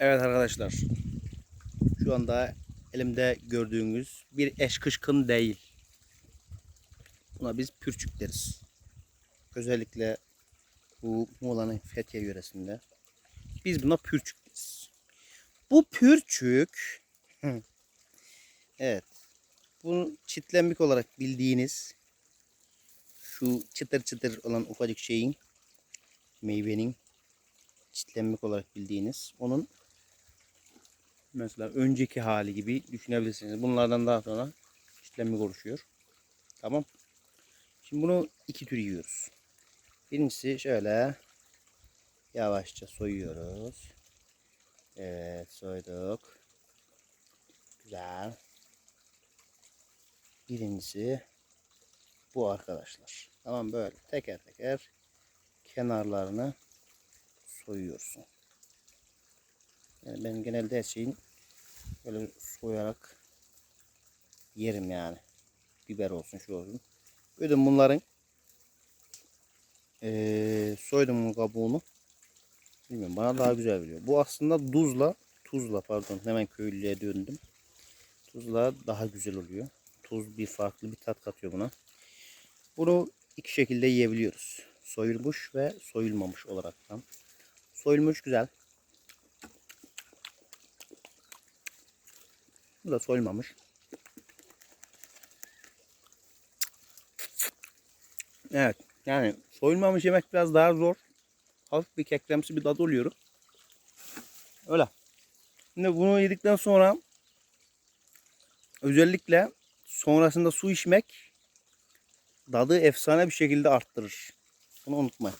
Evet arkadaşlar. Şu anda elimde gördüğünüz bir eş kışkın değil. Buna biz pürçük deriz. Özellikle bu Muğla'nın Fethiye yöresinde. Biz buna pürçük deriz. Bu pürçük evet bunu çitlenmek olarak bildiğiniz şu çıtır çıtır olan ufacık şeyin meyvenin çitlenmek olarak bildiğiniz onun mesela önceki hali gibi düşünebilirsiniz. Bunlardan daha sonra çitlenmek oluşuyor. Tamam. Şimdi bunu iki tür yiyoruz. Birincisi şöyle yavaşça soyuyoruz. Evet soyduk. Güzel. Birincisi bu arkadaşlar. Tamam böyle teker teker kenarlarını soyuyorsun. Yani ben genelde her şeyin böyle soyarak yerim yani. Biber olsun şu olsun. Ödüm bunların eee soydum bu kabuğunu. Bilmiyorum bana daha güzel geliyor. Bu aslında tuzla tuzla pardon hemen köylüye döndüm. Tuzla daha güzel oluyor. Tuz bir farklı bir tat katıyor buna. Bunu iki şekilde yiyebiliyoruz. Soyulmuş ve soyulmamış olaraktan. Soyulmuş güzel. Bu da soyulmamış. Evet. Yani soyulmamış yemek biraz daha zor. Hafif bir kekremsi bir tadı oluyor. Öyle. Şimdi bunu yedikten sonra özellikle sonrasında su içmek tadı efsane bir şekilde arttırır. Bunu unutmayın.